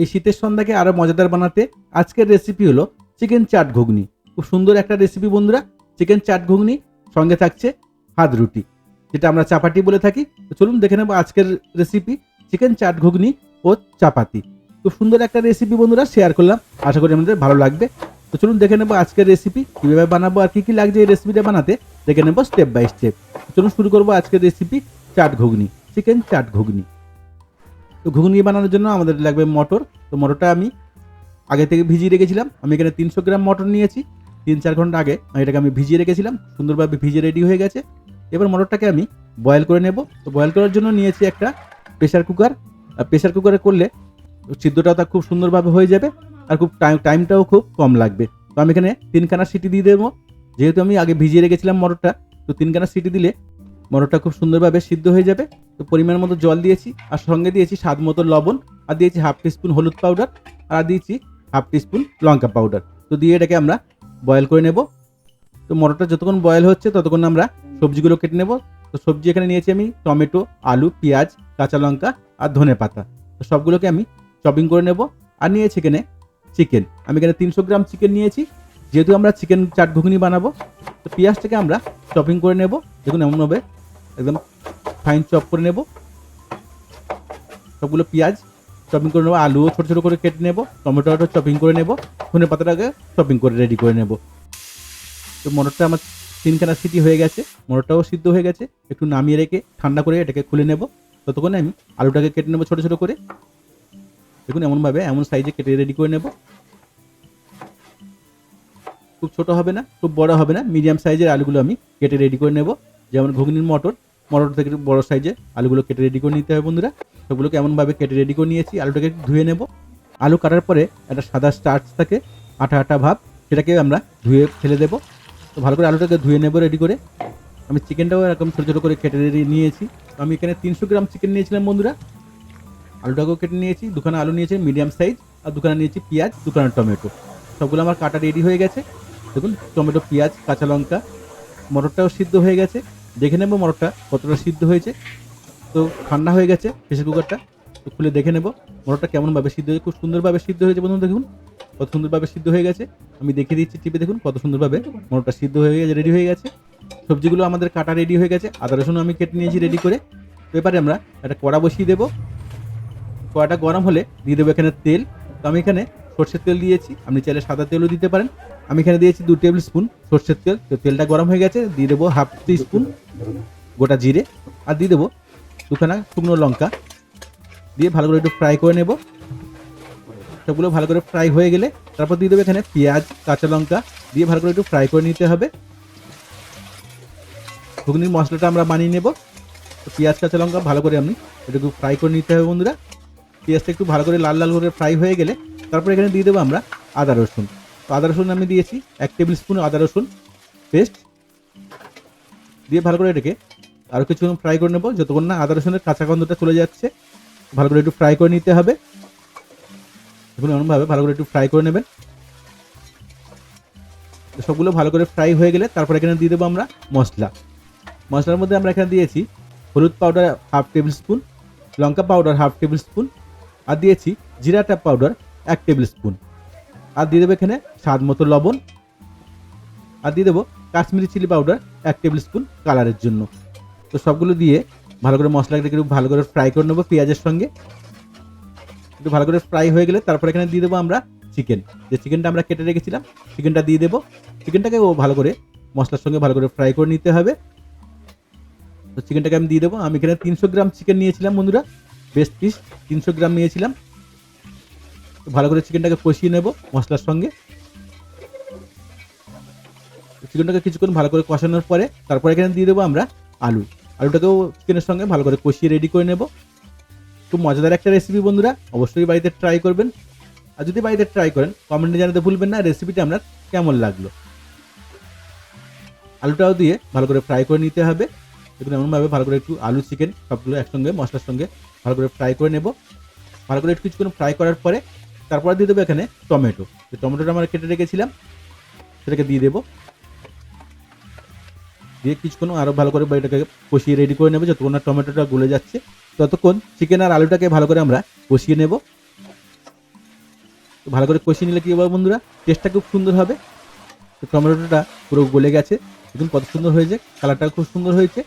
এই শীতের সন্ধ্যাকে আরও মজাদার বানাতে আজকের রেসিপি হলো চিকেন চাট ঘুগনি। খুব সুন্দর একটা রেসিপি বন্ধুরা চিকেন চাট ঘুগনি, সঙ্গে থাকছে হাত রুটি। যেটা আমরা চাপাটি বলে থাকি। তো চলুন দেখে নেব আজকের রেসিপি চিকেন চাট ঘুগনি ও চাপাতি। খুব সুন্দর একটা রেসিপি বন্ধুরা শেয়ার করলাম। আশা করি আমাদের ভালো লাগবে। তো চলুন দেখে নেব আজকের রেসিপি কীভাবে বানাবো আর কী কী লাগছে এই রেসিপিটা বানাতে। দেখে নেব স্টেপ বাই স্টেপ চলুন শুরু করব আজকের রেসিপি চাট ঘুগনি চিকেন চাট ঘুগনি। তো ঘুগনি বানানোর জন্য আমাদের লাগবে মটর। তো মটরটা আমি আগে থেকে ভিজিয়ে রেখেছিলাম। আমি এখানে তিনশো গ্রাম মটর নিয়েছি। তিন চার ঘণ্টা আগে এটাকে আমি ভিজিয়ে রেখেছিলাম। সুন্দরভাবে ভিজিয়ে রেডি হয়ে গেছে। এবার মটরটাকে আমি বয়েল করে নেব। তো বয়েল করার জন্য নিয়েছি একটা প্রেশার কুকার আর প্রেশার কুকারে করলে সিদ্ধটাও তা খুব সুন্দরভাবে হয়ে যাবে। আর খুব টাইম টাইমটাও খুব কম লাগবে। তো আমি এখানে তিনখানা সিটি দিয়ে দেবো। যেহেতু আমি আগে ভিজিয়ে রেখেছিলাম মটরটা, তো তিনখানা সিটি দিলে মটরটা খুব সুন্দরভাবে সিদ্ধ হয়ে যাবে। তো পরিমাণ মতো জল দিয়েছি, আর সঙ্গে দিয়েছি স্বাদ মতো লবণ, আর দিয়েছি হাফ টিস্পুন হলুদ পাউডার, আর দিয়েছি হাফ টিস্পুন লঙ্কা পাউডার। তো দিয়ে এটাকে আমরা বয়েল করে নেব। তো মটরটা যতক্ষণ বয়েল হচ্ছে ততক্ষণ আমরা সবজিগুলো কেটে নেব। তো সবজি এখানে নিয়েছি আমি টমেটো, আলু, পেঁয়াজ, কাঁচা লঙ্কা, আর ধনে পাতা। তো সবগুলোকে আমি চপিং করে নেব। আর নিয়েছি এখানে চিকেন। আমি এখানে তিনশো গ্রাম চিকেন নিয়েছি। যেহেতু আমরা চিকেন চাট ঘুগনি বানাবো, তো পেঁয়াজটাকে আমরা চপিং করে নেব। দেখুন এমনভাবে একদম ফাইন চপ করে নেব। সবগুলো পেঁয়াজ চপিং করে নেব, আলুও ছোটো ছোটো করে কেটে নেব টমেটোটা চপিং করে নেব, ধনে পাতাটাকে চপিং করে রেডি করে নেব। তো মটরটা আমার তিনখানা সিটি হয়ে গেছে, মটরটাও সিদ্ধ হয়ে গেছে, একটু নামিয়ে রেখে ঠান্ডা করে এটাকে খুলে নেব। ততক্ষণে আমি আলুটাকে কেটে নেব ছোটো ছোটো করে। দেখুন এমনভাবে, এমন সাইজে কেটে রেডি করে নেব। খুব ছোট হবে না, খুব বড় হবে না মিডিয়াম সাইজের আলুগুলো আমি কেটে রেডি করে নেব। যেমন ঘুগনির মটর মটর থেকে বড় সাইজে আলুগুলো কেটে রেডি করে নিতে হবে বন্ধুরা। সবগুলোকে এমনভাবে কেটে রেডি করে নিয়েছি, আলুটাকে ধুয়ে নেব। আলু কাটার পরে একটা সাদা স্টার্চ থাকে আঠা আঠা ভাব, সেটাকে আমরা ধুয়ে ফেলে দেবো। তো ভালো করে আলুটাকে ধুয়ে নেব রেডি করে। আমি চিকেনটাও এরকম ছোটো ছোটো করে কেটে রেডি নিয়েছি। আমি এখানে তিনশো গ্রাম চিকেন নিয়েছিলাম বন্ধুরা। আলুটাকেও কেটে নিয়েছি, দুখানা আলু নিয়েছি মিডিয়াম সাইজ আর দুখানা নিয়েছি পেঁয়াজ, দুখানা টমেটো। সবগুলো আমার কাটা রেডি হয়ে গেছে। দেখুন, টমেটো, পেঁয়াজ, কাঁচা লঙ্কা, মটরটাও সিদ্ধ হয়ে গেছে। দেখে নেব মটরটা কতটা সিদ্ধ হয়েছে। তো ঠান্ডা হয়ে গেছে প্রেশার কুকারটা তো খুলে দেখে নেব মটরটা কেমনভাবে সিদ্ধ হয়েছে, খুব সুন্দরভাবে সিদ্ধ হয়েছে বন্ধু দেখুন। কত সুন্দরভাবে সিদ্ধ হয়ে গেছে। আমি দেখিয়ে দিচ্ছি টিপে দেখুন কত সুন্দরভাবে মটরটা সিদ্ধ হয়ে গেছে রেডি হয়ে গেছে। সবজিগুলো আমাদের কাটা রেডি হয়ে গেছে। আদা, রসুন আমি কেটে নিয়েছি রেডি করে। তো এবারে আমরা একটা কড়া বসিয়ে দেবো। কড়াটা গরম হলে দিয়ে দেবো এখানে তেল। তো আমি এখানে সর্ষের তেল দিয়েছি। আপনি চাইলে সাদা তেলও দিতে পারেন। আমি এখানে দিয়েছি দু টেবিল স্পুন সর্ষের তেল। তো তেলটা গরম হয়ে গেছে, দিয়ে দেবো হাফ টি স্পুন গোটা জিরে, আর দিয়ে দেবো দুখানা শুকনো লঙ্কা। দিয়ে ভালো করে একটু ফ্রাই করে নেব। সবগুলো ভালো করে ফ্রাই হয়ে গেলে তারপর দিয়ে দেবো এখানে পেঁয়াজ, কাঁচা লঙ্কা। দিয়ে ভালো করে একটু ফ্রাই করে নিতে হবে। ঘুগনির মশলাটা আমরা বানিয়ে নেব। তো পেঁয়াজ, কাঁচা লঙ্কা ভালো করে আমি একটু ফ্রাই করে নিতে হবে বন্ধুরা। পেঁয়াজটা একটু ভালো করে লাল লাল করে ফ্রাই হয়ে গেলে তারপর এখানে দিয়ে দেবো আমরা আদা রসুন। আদা রসুন আমি দিয়েছি, এক টেবিল স্পুন আদা রসুন পেস্ট দিয়ে ভালো করে এটাকে আরও কিছুক্ষণ ফ্রাই করে নেব, যতক্ষণ না আদা রসুনের কাঁচা গন্ধটা চলে যাচ্ছে। ভালো করে একটু ফ্রাই করে নিতে হবে। দেখুন এমনভাবে ভালো করে একটু ফ্রাই করে নেবেন। সবগুলো ভালো করে ফ্রাই হয়ে গেলে তারপর এখানে দিয়ে দেবো আমরা মশলা। মশলার মধ্যে আমরা এখানে দিয়েছি হলুদ পাউডার হাফ টেবিল স্পুন লঙ্কা পাউডার হাফ টেবিল স্পুন আর দিয়েছি জিরা ট্যাপ পাউডার এক টেবিল স্পুন আর দিয়ে দেবো এখানে স্বাদ মতো লবণ। আর দিয়ে দেবো কাশ্মীরি চিলি পাউডার এক টেবিল স্পুন কালারের জন্য। তো সবগুলো দিয়ে ভালো করে মশলাটাকে একটু ভালো করে ফ্রাই করে নেব পেঁয়াজের সঙ্গে। একটু ভালো করে ফ্রাই হয়ে গেলে তারপর এখানে দিয়ে দেবো আমরা চিকেন যে চিকেনটা আমরা কেটে রেখেছিলাম চিকেনটা দিয়ে দেবো। চিকেনটাকে ও ভালো করে মশলার সঙ্গে ভালো করে ফ্রাই করে নিতে হবে। তো চিকেনটাকে আমি দিয়ে দেবো। আমি এখানে তিনশো গ্রাম চিকেন নিয়েছিলাম বন্ধুরা। বেস্ট পিস তিনশো গ্রাম নিয়েছিলাম। ভালো করে চিকেনটাকে কষিয়ে নেব মশলার সঙ্গে। চিকেনটাকে কিছুক্ষণ ভালো করে কষানোর পরে তারপর এখানে দিয়ে দেবো আমরা আলু। আলুটাকেও চিকেনের সঙ্গে ভালো করে কষিয়ে রেডি করে নেব। খুব মজাদার একটা রেসিপি বন্ধুরা, অবশ্যই বাড়িতে ট্রাই করবেন। আর যদি বাড়িতে ট্রাই করেন কমেন্টে জানাতে ভুলবেন না রেসিপিটা আপনার কেমন লাগল? আলুটাও দিয়ে ভালো করে ফ্রাই করে নিতে হবে। দেখুন, এমনভাবে ভালো করে একটু আলু চিকেন সবগুলো একসঙ্গে, মশলার সঙ্গে ভালো করে ফ্রাই করে নেব। ভালো করে একটু কিছুক্ষণ ফ্রাই করার পরে তারপরে দিয়ে দেবো এখানে টমেটো। যে টমেটোটা আমরা কেটে রেখেছিলাম, সেটাকে দিয়ে দেবো। দিয়ে কিছুক্ষণ আরও ভালো করে এটাকে কষিয়ে রেডি করে নেব, যতক্ষণ না টমেটোটা গলে যাচ্ছে, ততক্ষণ চিকেন আর আলুটাকে ভালো করে আমরা কষিয়ে নেব। ভালো করে কষিয়ে নিলে কি হবে বন্ধুরা? টেস্টটা খুব সুন্দর হবে। তো টমেটোটা পুরো গলে গেছে। দেখুন কত সুন্দর হয়েছে কালারটা খুব সুন্দর হয়েছে।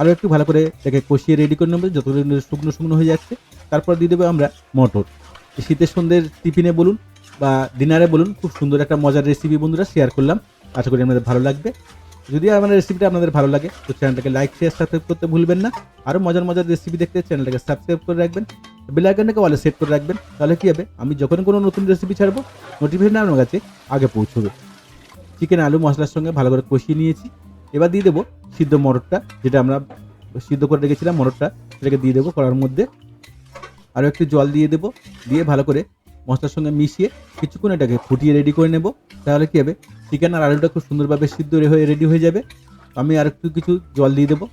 আরও একটু ভালো করে এটাকে কষিয়ে রেডি করে নেব যতগুলো শুকনো শুকনো হয়ে যাচ্ছে। তারপর দিয়ে দেবো আমরা মটর। শীতের সন্ধ্যের টিফিনে বলুন বা ডিনারে বলুন, খুব সুন্দর একটা মজার রেসিপি বন্ধুরা শেয়ার করলাম। আশা করি আপনাদের ভালো লাগবে। যদি আমার রেসিপিটা আপনাদের ভালো লাগে, তো চ্যানেলটাকে লাইক শেয়ার সাবস্ক্রাইব করতে ভুলবেন না। আরও মজার মজার রেসিপি দেখতে চ্যানেলটাকে সাবস্ক্রাইব করে রাখবেন। বেল আইকনটাকে অলে সেট করে রাখবেন। তাহলে কী হবে? আমি যখন কোনো নতুন রেসিপি ছাড়বো নোটিফিকেশন আপনার কাছে আগে পৌঁছবে। চিকেন আলু, মশলার সঙ্গে ভালো করে কষিয়ে নিয়েছি। এবার দিয়ে দেবো সিদ্ধ মটরটা, যেটা আমরা সিদ্ধ করে রেখেছিলাম মটরটা, সেটাকে দিয়ে দেবো করার মধ্যে। আরও একটু জল দিয়ে দেবো, দিয়ে ভালো করে মশলার সঙ্গে মিশিয়ে কিছুক্ষণ এটাকে ফুটিয়ে রেডি করে নেব। তাহলে কী হবে? চিকেন আর আলুটা খুব সুন্দরভাবে সিদ্ধ হয়ে রেডি হয়ে যাবে। আমি আর একটু কিছু জল দিয়ে দেবো।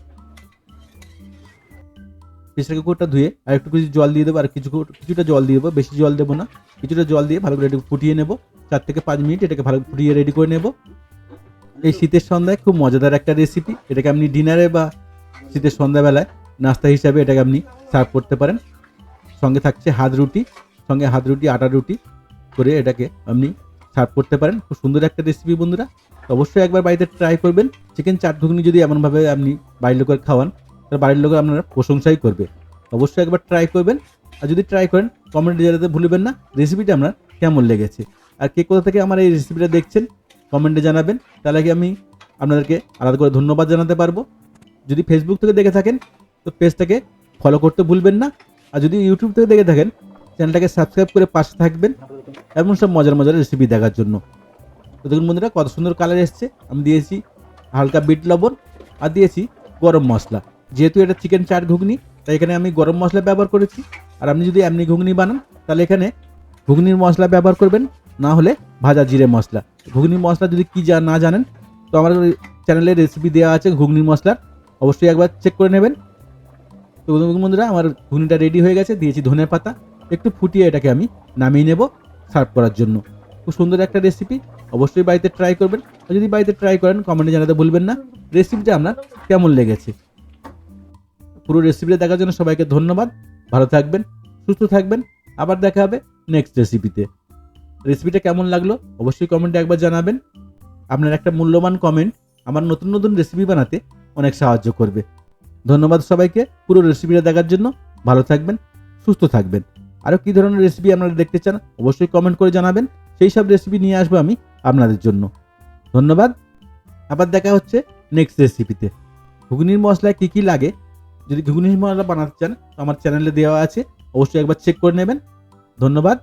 প্রেসার কুকারটা ধুয়ে আর একটু কিছু জল দিয়ে দেবো আর কিছু কিছুটা জল দিয়ে দেবো, বেশি জল দেবো না। কিছুটা জল দিয়ে ভালো করে একটু ফুটিয়ে নেব। চার থেকে পাঁচ মিনিট এটাকে ভালো ফুটিয়ে রেডি করে নেব। এই শীতের সন্ধ্যায় খুব মজাদার একটা রেসিপি এটাকে আপনি ডিনারে বা শীতের সন্ধ্যাবেলায় নাস্তা হিসাবে এটাকে আপনি সার্ভ করতে পারেন। সঙ্গে থাকছে হাত রুটি, সঙ্গে হাত রুটি, আটা রুটি করে এটাকে আপনি সার্ভ করতে পারেন। খুব সুন্দর একটা রেসিপি বন্ধুরা। অবশ্যই একবার বাড়িতে ট্রাই করবেন। চিকেন চাট ঘুগনি যদি এমনভাবে আপনি বাড়ির লোকের খাওয়ান তাহলে বাড়ির লোকের আপনার প্রশংসাই করবে। অবশ্যই একবার ট্রাই করবেন। আর যদি ট্রাই করেন কমেন্টে জানাতে ভুলবেন না। রেসিপিটা আপনার কেমন লেগেছে? আর কে কোথা থেকে আমার এই রেসিপিটা দেখছেন কমেন্টে জানাবেন। তাহলে কি আমি আপনাদেরকে আলাদা করে ধন্যবাদ জানাতে পারব। যদি ফেসবুক থেকে দেখে থাকেন, তো পেজটাকে ফলো করতে ভুলবেন না। আর যদি ইউটিউব থেকে দেখে থাকেন, চ্যানেলটাকে সাবস্ক্রাইব করে পাশে থাকবেন এমন সব মজার মজার রেসিপি দেখার জন্য। তো দেখুন বন্ধুরা, কত সুন্দর কালার এসছে। আমি দিয়েছি হালকা বিট লবণ আর দিয়েছি গরম মশলা। যেহেতু এটা চিকেন চাট ঘুগনি, তাই এখানে আমি গরম মশলা ব্যবহার করেছি। আর আপনি যদি এমনি ঘুগনি বানান, তাহলে এখানে ঘুগনির মশলা ব্যবহার করবেন, না হলে ভাজা জিরে মশলা। ঘুগনির মশলা যদি কী যা না জানেন, তো আমার চ্যানেলে রেসিপি দেওয়া আছে ঘুগনির মশলার অবশ্যই একবার চেক করে নেবেন। তো বন্ধুরা, আমার ঘুগনিটা রেডি হয়ে গেছে, দিয়েছি ধনের পাতা। একটু ফুটিয়ে এটাকে আমি নামিয়ে নেব সার্ভ করার জন্য। খুব সুন্দর একটা রেসিপি অবশ্যই বাড়িতে ট্রাই করবেন। আর যদি বাড়িতে ট্রাই করেন কমেন্টে জানাতে ভুলবেন না। রেসিপিটা আপনার কেমন লেগেছে? পুরো রেসিপিটা দেখার জন্য সবাইকে ধন্যবাদ। ভালো থাকবেন, সুস্থ থাকবেন। আবার দেখা হবে নেক্সট রেসিপিতে রেসিপিটা কেমন লাগল, অবশ্যই কমেন্টে একবার জানাবেন। আপনার একটা মূল্যবান কমেন্ট আমার নতুন নতুন রেসিপি বানাতে অনেক সাহায্য করবে। ধন্যবাদ সবাইকে পুরো রেসিপিটা দেখার জন্য। ভালো থাকবেন, সুস্থ থাকবেন। আরও কী ধরনের রেসিপি আপনারা দেখতে চান অবশ্যই কমেন্ট করে জানাবেন। সেই সব রেসিপি নিয়ে আসব আমি আপনাদের জন্য। ধন্যবাদ। আবার দেখা হচ্ছে নেক্সট রেসিপিতে ঘুগনির মশলায় কী কী লাগে? যদি ঘুগনির মশলা বানাতে চান আমার চ্যানেলে দেওয়া আছে। অবশ্যই একবার চেক করে নেবেন। ধন্যবাদ।